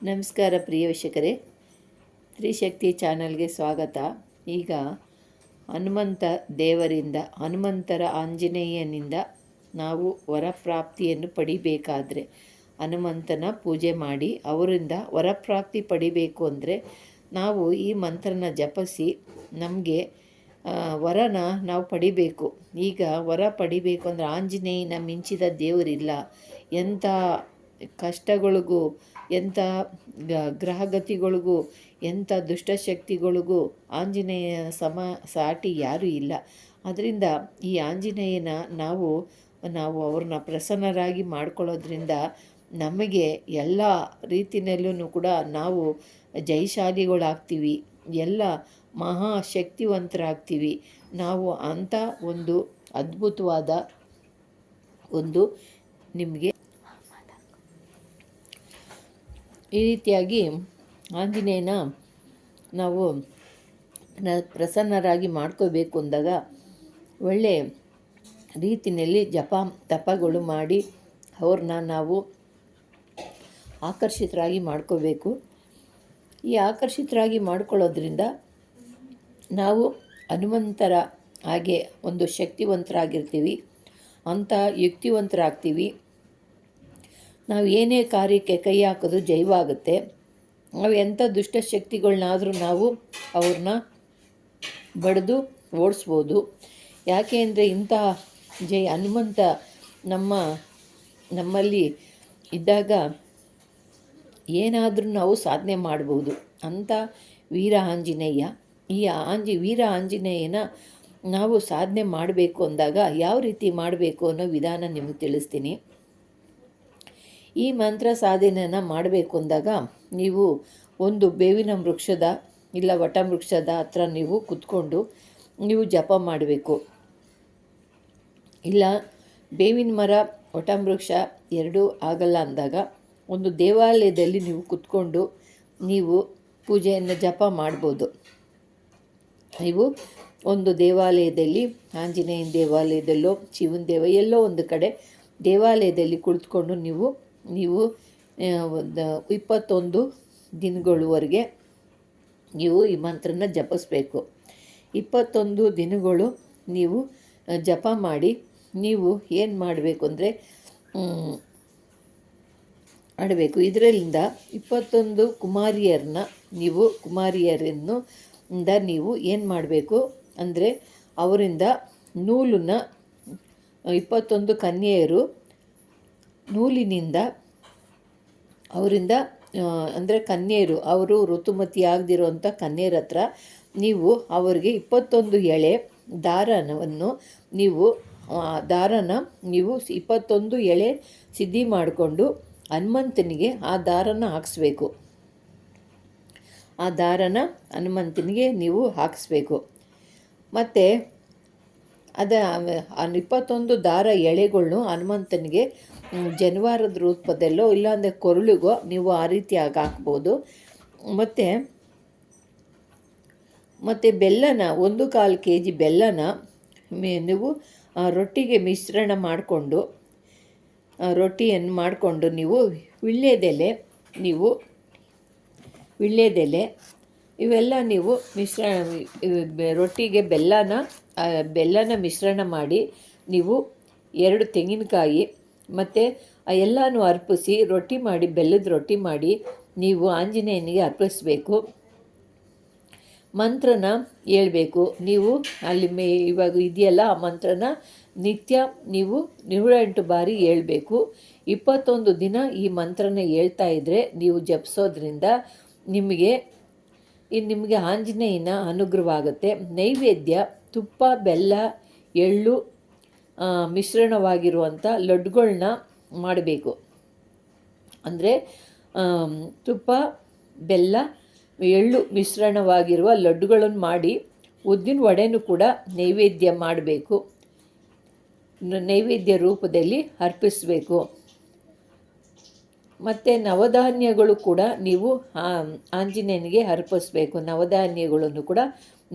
ನಮಸ್ಕಾರ ಪ್ರಿಯ ವೀಕ್ಷಕರೇ. ತ್ರಿಶಕ್ತಿ ಚಾನಲ್ಗೆ ಸ್ವಾಗತ. ಈಗ ಹನುಮಂತ ದೇವರಿಂದ, ಹನುಮಂತರ ಆಂಜನೇಯನಿಂದ ನಾವು ವರಪ್ರಾಪ್ತಿಯನ್ನು ಪಡಿಬೇಕಾದರೆ, ಹನುಮಂತನ ಪೂಜೆ ಮಾಡಿ ಅವರಿಂದ ವರಪ್ರಾಪ್ತಿ ಪಡಿಬೇಕು ಅಂದರೆ ನಾವು ಈ ಮಂತ್ರನ ಜಪಿಸಿ ನಮಗೆ ವರನ ನಾವು ಪಡಿಬೇಕು. ಈಗ ವರ ಪಡಿಬೇಕು ಅಂದರೆ ಆಂಜನೇಯನ ಮಿಂಚಿದ ದೇವರಿಲ್ಲ. ಎಂಥ ಕಷ್ಟಗಳಿಗೂ, ಎಂಥ ಗ್ರಹಗತಿಗಳಿಗೂ, ಎಂಥ ದುಷ್ಟಶಕ್ತಿಗಳಿಗೂ ಆಂಜನೇಯ ಸಮ, ಸಾಟಿ ಯಾರೂ ಇಲ್ಲ. ಅದರಿಂದ ಈ ಆಂಜನೇಯನ ನಾವು ನಾವು ಅವ್ರನ್ನ ಪ್ರಸನ್ನರಾಗಿ ಮಾಡ್ಕೊಳ್ಳೋದ್ರಿಂದ ನಮಗೆ ಎಲ್ಲ ರೀತಿಯಲ್ಲೂ ಕೂಡ ನಾವು ಜಯಶಾಲಿಗಳಾಗ್ತೀವಿ ಎಲ್ಲ ಮಹಾಶಕ್ತಿವಂತರಾಗ್ತೀವಿ. ನಾವು ಅಂಥ ಒಂದು ಅದ್ಭುತವಾದ ಒಂದು ನಿಮಗೆ ಈ ರೀತಿಯಾಗಿ ಆಂಜನೇಯನ ನಾವು ಪ್ರಸನ್ನರಾಗಿ ಮಾಡ್ಕೋಬೇಕು ಅಂದಾಗ ಒಳ್ಳೆ ರೀತಿಯಲ್ಲಿ ಜಪ, ತಪಗಳು ಮಾಡಿ ಅವ್ರನ್ನ ನಾವು ಆಕರ್ಷಿತರಾಗಿ ಮಾಡ್ಕೋಬೇಕು ಈ ಆಕರ್ಷಿತರಾಗಿ ಮಾಡ್ಕೊಳ್ಳೋದ್ರಿಂದ ನಾವು ಹನುಮಂತರ ಹಾಗೆ ಒಂದು ಶಕ್ತಿವಂತರಾಗಿರ್ತೀವಿ. ಅಂಥ ಯುಕ್ತಿವಂತರಾಗ್ತೀವಿ. ನಾವು ಏನೇ ಕಾರ್ಯಕ್ಕೆ ಕೈ ಹಾಕೋದು ಜೈವಾಗುತ್ತೆ ನಾವು ಎಂಥ ದುಷ್ಟಶಕ್ತಿಗಳನ್ನಾದರೂ ನಾವು ಅವ್ರನ್ನ ಬಡಿದು ಓಡಿಸ್ಬೋದು. ಯಾಕೆ ಅಂದರೆ ಇಂತಹ ಜೈ ಹನುಮಂತ ನಮ್ಮ, ನಮ್ಮಲ್ಲಿ ಇದ್ದಾಗ ಏನಾದರೂ ನಾವು ಸಾಧನೆ ಮಾಡ್ಬೋದು. ಅಂಥ ವೀರ ಆಂಜನೇಯ, ಈ ಆಂಜಿ, ವೀರ ಆಂಜನೇಯನ ನಾವು ಸಾಧನೆ ಮಾಡಬೇಕು ಅಂದಾಗ ಯಾವ ರೀತಿ ಮಾಡಬೇಕು ಅನ್ನೋ ವಿಧಾನ ನಿಮಗೆ ತಿಳಿಸ್ತೀನಿ. ಈ ಮಂತ್ರ ಸಾಧನೆಯನ್ನು ಮಾಡಬೇಕು ಅಂದಾಗ ನೀವು ಒಂದು ಬೇವಿನ ವೃಕ್ಷದ ಇಲ್ಲ ವಟ ವೃಕ್ಷದ ಹತ್ರ ನೀವು ಕುತ್ಕೊಂಡು ನೀವು ಜಪ ಮಾಡಬೇಕು. ಇಲ್ಲ ಬೇವಿನ ಮರ, ವಟ ವೃಕ್ಷ ಎರಡೂ ಆಗಲ್ಲ ಅಂದಾಗ ಒಂದು ದೇವಾಲಯದಲ್ಲಿ ನೀವು ಕುತ್ಕೊಂಡು ನೀವು ಪೂಜೆಯನ್ನು ಜಪ ಮಾಡ್ಬೋದು. ನೀವು ಒಂದು ದೇವಾಲಯದಲ್ಲಿ, ಆಂಜನೇಯನ ದೇವಾಲಯದಲ್ಲೋ, ಶಿವನ ದೇವ ಎಲ್ಲೋ ಒಂದು ಕಡೆ ದೇವಾಲಯದಲ್ಲಿ ಕುಳಿತುಕೊಂಡು ನೀವು ನೀವು ಇಪ್ಪತ್ತೊಂದು ದಿನಗಳವರೆಗೆ ನೀವು ಈ ಮಂತ್ರನ ಜಪಿಸ್ಬೇಕು. ಇಪ್ಪತ್ತೊಂದು ದಿನಗಳು ನೀವು ಜಪ ಮಾಡಿ, ನೀವು ಏನು ಮಾಡಬೇಕು ಅಂದರೆ ಆಡಬೇಕು. ಇದರಿಂದ ಇಪ್ಪತ್ತೊಂದು ಕುಮಾರಿಯರನ್ನ ನೀವು, ಕುಮಾರಿಯರನ್ನು ಇಂದ ನೀವು ಏನು ಮಾಡಬೇಕು ಅಂದರೆ, ಅವರಿಂದ ನೂಲನ್ನ ಇಪ್ಪತ್ತೊಂದು ಕನ್ಯೆಯರು ನೂಲಿನಿಂದ ಅವರಿಂದ ಅಂದರೆ ಕನ್ಯೆಯರು, ಅವರು ಋತುಮತಿ ಆಗದಿರುವಂಥ ಕನ್ಯೆಯರ ಹತ್ರ ನೀವು ಅವರಿಗೆ ಇಪ್ಪತ್ತೊಂದು ಎಳೆ ದಾರನವನ್ನು ನೀವು ದಾರನ ನೀವು ಇಪ್ಪತ್ತೊಂದು ಎಳೆ ಸಿದ್ಧಿ ಮಾಡಿಕೊಂಡು ಹನುಮಂತನಿಗೆ ಆ ದಾರನ ಹಾಕಿಸ್ಬೇಕು. ಆ ದಾರನ ಹನುಮಂತನಿಗೆ ನೀವು ಹಾಕಿಸ್ಬೇಕು. ಮತ್ತು ಅದ ಇಪ್ಪತ್ತೊಂದು ದಾರ ಎಳೆಗಳನ್ನು ಹನುಮಂತನಿಗೆ ಜನವಾರದ ರೂಪದಲ್ಲೋ ಇಲ್ಲಾಂದರೆ ಕೊರಳಿಗೋ ನೀವು ಆ ರೀತಿಯಾಗಿ ಹಾಕ್ಬೋದು. ಮತ್ತು ಮತ್ತು ಬೆಲ್ಲನ, ಒಂದು ಕಾಲು ಕೆ ಜಿ ಬೆಲ್ಲನ ನೀವು ರೊಟ್ಟಿಗೆ ಮಿಶ್ರಣ ಮಾಡಿಕೊಂಡು ರೊಟ್ಟಿಯನ್ನು ಮಾಡಿಕೊಂಡು ನೀವು ವಿಳ್ಯದೆಲೆ ನೀವು ವಿಳ್ಯದೆಲೆ, ಇವೆಲ್ಲ ನೀವು ಮಿಶ್ರಣ ರೊಟ್ಟಿಗೆ ಬೆಲ್ಲನ ಬೆಲ್ಲನ ಮಿಶ್ರಣ ಮಾಡಿ ನೀವು ಎರಡು ತೆಂಗಿನಕಾಯಿ ಮತ್ತು ಎಲ್ಲನೂ ಅರ್ಪಿಸಿ ರೊಟ್ಟಿ ಮಾಡಿ, ಬೆಲ್ಲದ ರೊಟ್ಟಿ ಮಾಡಿ ನೀವು ಆಂಜನೇಯನಿಗೆ ಅರ್ಪಿಸ್ಬೇಕು. ಮಂತ್ರನ ಹೇಳ್ಬೇಕು. ನೀವು ಅಲ್ಲಿ ಮೇ, ಇವಾಗ ಇದೆಯಲ್ಲ ಆ ಮಂತ್ರನ ನಿತ್ಯ ನೀವು ನೂರೆಂಟು ಬಾರಿ ಹೇಳಬೇಕು. ಇಪ್ಪತ್ತೊಂದು ದಿನ ಈ ಮಂತ್ರನ ಹೇಳ್ತಾ ಇದ್ದರೆ ನೀವು ಜಪಿಸೋದ್ರಿಂದ ನಿಮಗೆ ನಿಮಗೆ ಆಂಜನೇಯನ ಅನುಗ್ರಹವಾಗುತ್ತೆ ನೈವೇದ್ಯ ತುಪ್ಪ, ಬೆಲ್ಲ, ಎಳ್ಳು ಮಿಶ್ರಣವಾಗಿರುವಂಥ ಲಡ್ಡುಗಳ್ನ ಮಾಡಬೇಕು. ಅಂದರೆ ತುಪ್ಪ, ಬೆಲ್ಲ, ಎಳ್ಳು ಮಿಶ್ರಣವಾಗಿರುವ ಲಡ್ಡುಗಳನ್ನು ಮಾಡಿ ಉದ್ದಿನ ವಡೆನೂ ಕೂಡ ನೈವೇದ್ಯ ಮಾಡಬೇಕು. ನೈವೇದ್ಯ ರೂಪದಲ್ಲಿ ಅರ್ಪಿಸಬೇಕು. ಮತ್ತು ನವಧಾನ್ಯಗಳು ಕೂಡ ನೀವು ಆಂಜನೇಯನಿಗೆ ಅರ್ಪಿಸ್ಬೇಕು. ನವಧಾನ್ಯಗಳನ್ನು ಕೂಡ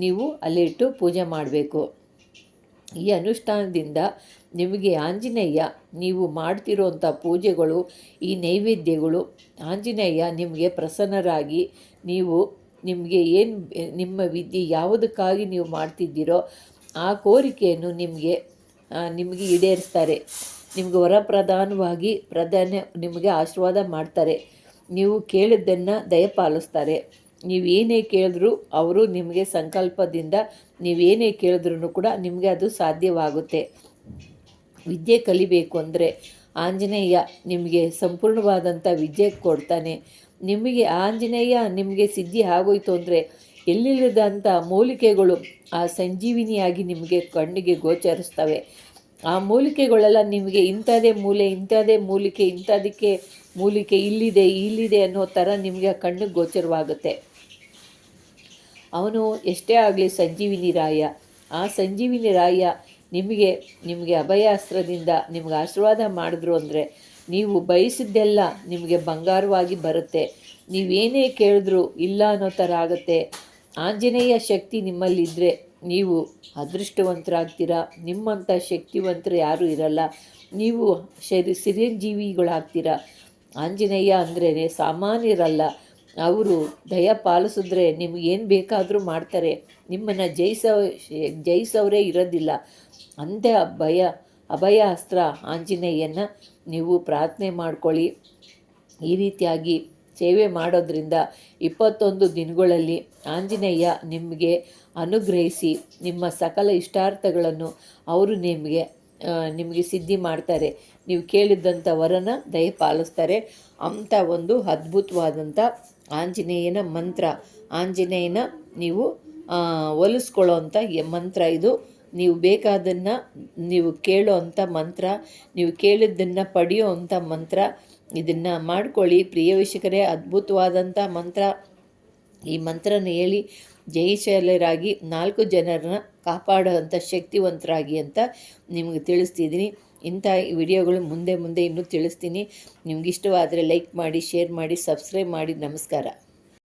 ನೀವು ಅಲ್ಲಿಟ್ಟು ಪೂಜೆ ಮಾಡಬೇಕು. ಈ ಅನುಷ್ಠಾನದಿಂದ ನಿಮಗೆ ಆಂಜನೇಯ, ನೀವು ಮಾಡ್ತಿರೋಂಥ ಪೂಜೆಗಳು, ಈ ನೈವೇದ್ಯಗಳು, ಆಂಜನೇಯ ನಿಮಗೆ ಪ್ರಸನ್ನರಾಗಿ, ನೀವು ನಿಮಗೆ ಏನು ನಿಮ್ಮ ವಿದ್ಯೆ ಯಾವುದಕ್ಕಾಗಿ ನೀವು ಮಾಡ್ತಿದ್ದೀರೋ ಆ ಕೋರಿಕೆಯನ್ನು ನಿಮಗೆ ನಿಮಗೆ ಈಡೇರಿಸ್ತಾರೆ. ನಿಮಗೆ ವರಪ್ರಧಾನವಾಗಿ ಪ್ರಧಾನ ನಿಮಗೆ ಆಶೀರ್ವಾದ ಮಾಡ್ತಾರೆ. ನೀವು ಕೇಳಿದ್ದನ್ನು ದಯಪಾಲಿಸ್ತಾರೆ. ನೀವು ಏನೇ ಕೇಳಿದ್ರು ಅವರು ನಿಮಗೆ ಸಂಕಲ್ಪದಿಂದ ನೀವೇನೇ ಕೇಳಿದ್ರೂ ಕೂಡ ನಿಮಗೆ ಅದು ಸಾಧ್ಯವಾಗುತ್ತೆ. ವಿದ್ಯೆ ಕಲಿಬೇಕು ಅಂದರೆ ಆಂಜನೇಯ ನಿಮಗೆ ಸಂಪೂರ್ಣವಾದಂಥ ವಿದ್ಯೆ ಕೊಡ್ತಾನೆ. ನಿಮಗೆ ಆಂಜನೇಯ ನಿಮಗೆ ಸಿದ್ಧಿ ಆಗೋಯ್ತು ಅಂದರೆ ಎಲ್ಲಿಲ್ಲದಂಥ ಮೂಲಿಕೆಗಳು ಆ ಸಂಜೀವಿನಿಯಾಗಿ ನಿಮಗೆ ಕಣ್ಣಿಗೆ ಗೋಚರಿಸ್ತವೆ. ಆ ಮೂಲಿಕೆಗಳೆಲ್ಲ ನಿಮಗೆ ಇಂಥದೇ ಮೂಲೆ, ಇಂಥದೇ ಮೂಲಿಕೆ, ಇಂಥದಕ್ಕೆ ಮೂಲಿಕೆ ಇಲ್ಲಿದೆ ಇಲ್ಲಿದೆ ಅನ್ನೋ ಥರ ನಿಮಗೆ ಕಣ್ಣಿಗೆ ಗೋಚರವಾಗುತ್ತೆ. ಅವನು ಎಷ್ಟೇ ಆಗಲಿ ಸಂಜೀವಿನಿ ರಾಯ. ಆ ಸಂಜೀವಿನಿ ರಾಯ ನಿಮಗೆ ನಿಮಗೆ ಅಭಯಾಸ್ತ್ರದಿಂದ ನಿಮಗೆ ಆಶೀರ್ವಾದ ಮಾಡಿದ್ರು ಅಂದರೆ ನೀವು ಬಯಸಿದ್ದೆಲ್ಲ ನಿಮಗೆ ಬಂಗಾರವಾಗಿ ಬರುತ್ತೆ. ನೀವೇನೇ ಕೇಳಿದ್ರು ಇಲ್ಲ ಅನ್ನೋ ಥರ ಆಗುತ್ತೆ. ಆಂಜನೇಯ ಶಕ್ತಿ ನಿಮ್ಮಲ್ಲಿದ್ದರೆ ನೀವು ಅದೃಷ್ಟವಂತರಾಗ್ತೀರಾ? ನಿಮ್ಮಂಥ ಶಕ್ತಿವಂತರು ಯಾರೂ ಇರಲ್ಲ. ನೀವು ಶರಿ, ಸಿರಿಯಂಜೀವಿಗಳಾಗ್ತೀರ? ಆಂಜನೇಯ ಅಂದ್ರೇ ಸಾಮಾನ್ಯರಲ್ಲ. ಅವರು ದಯ ಪಾಲಿಸಿದ್ರೆ ನಿಮಗೇನು ಬೇಕಾದರೂ ಮಾಡ್ತಾರೆ. ನಿಮ್ಮನ್ನು ಜಯಿಸೋ ಜಯಿಸೋರೇ ಇರೋದಿಲ್ಲ. ಅಂತೆ ಭಯ ಅಭಯ ಅಸ್ತ್ರ ಆಂಜನೇಯನ ನೀವು ಪ್ರಾರ್ಥನೆ ಮಾಡ್ಕೊಳ್ಳಿ. ಈ ರೀತಿಯಾಗಿ ಸೇವೆ ಮಾಡೋದ್ರಿಂದ ಇಪ್ಪತ್ತೊಂದು ದಿನಗಳಲ್ಲಿ ಆಂಜನೇಯ ನಿಮಗೆ ಅನುಗ್ರಹಿಸಿ ನಿಮ್ಮ ಸಕಲ ಇಷ್ಟಾರ್ಥಗಳನ್ನು ಅವರು ನಿಮಗೆ ನಿಮಗೆ ಸಿದ್ಧಿ ಮಾಡ್ತಾರೆ. ನೀವು ಕೇಳಿದ್ದಂಥ ವರನ ದಯಪಾಲಿಸ್ತಾರೆ. ಅಂಥ ಒಂದು ಅದ್ಭುತವಾದಂಥ ಆಂಜನೇಯನ ಮಂತ್ರ. ಆಂಜನೇಯನ ನೀವು ಒಲಿಸ್ಕೊಳ್ಳೋ ಅಂಥ ಮಂತ್ರ ಇದು. ನೀವು ಬೇಕಾದನ್ನು ನೀವು ಕೇಳೋ ಅಂಥ ಮಂತ್ರ. ನೀವು ಕೇಳಿದ್ದನ್ನು ಪಡೆಯೋ ಅಂಥ ಮಂತ್ರ. ಇದನ್ನು ಮಾಡ್ಕೊಳ್ಳಿ. ಪ್ರಿಯ ವೀಕ್ಷಕರೇ ಅದ್ಭುತವಾದಂಥ ಮಂತ್ರ. ಈ ಮಂತ್ರನ ಹೇಳಿ ಜಯಶಾಲರಾಗಿ ನಾಲ್ಕು ಜನರನ್ನ ಕಾಪಾಡುವಂಥ ಶಕ್ತಿವಂತರಾಗಿ ಅಂತ ನಿಮಗೆ ತಿಳಿಸ್ತಿದ್ದೀನಿ. ಇಂಥ ವಿಡಿಯೋಗಳು ಮುಂದೆ ಮುಂದೆ ಇನ್ನೂ ತಿಳಿಸ್ತೀನಿ. ನಿಮ್ಗೆ ಇಷ್ಟವಾದರೆ ಲೈಕ್ ಮಾಡಿ ಶೇರ್ ಮಾಡಿ ಸಬ್ಸ್ಕ್ರೈಬ್ ಮಾಡಿ. ನಮಸ್ಕಾರ.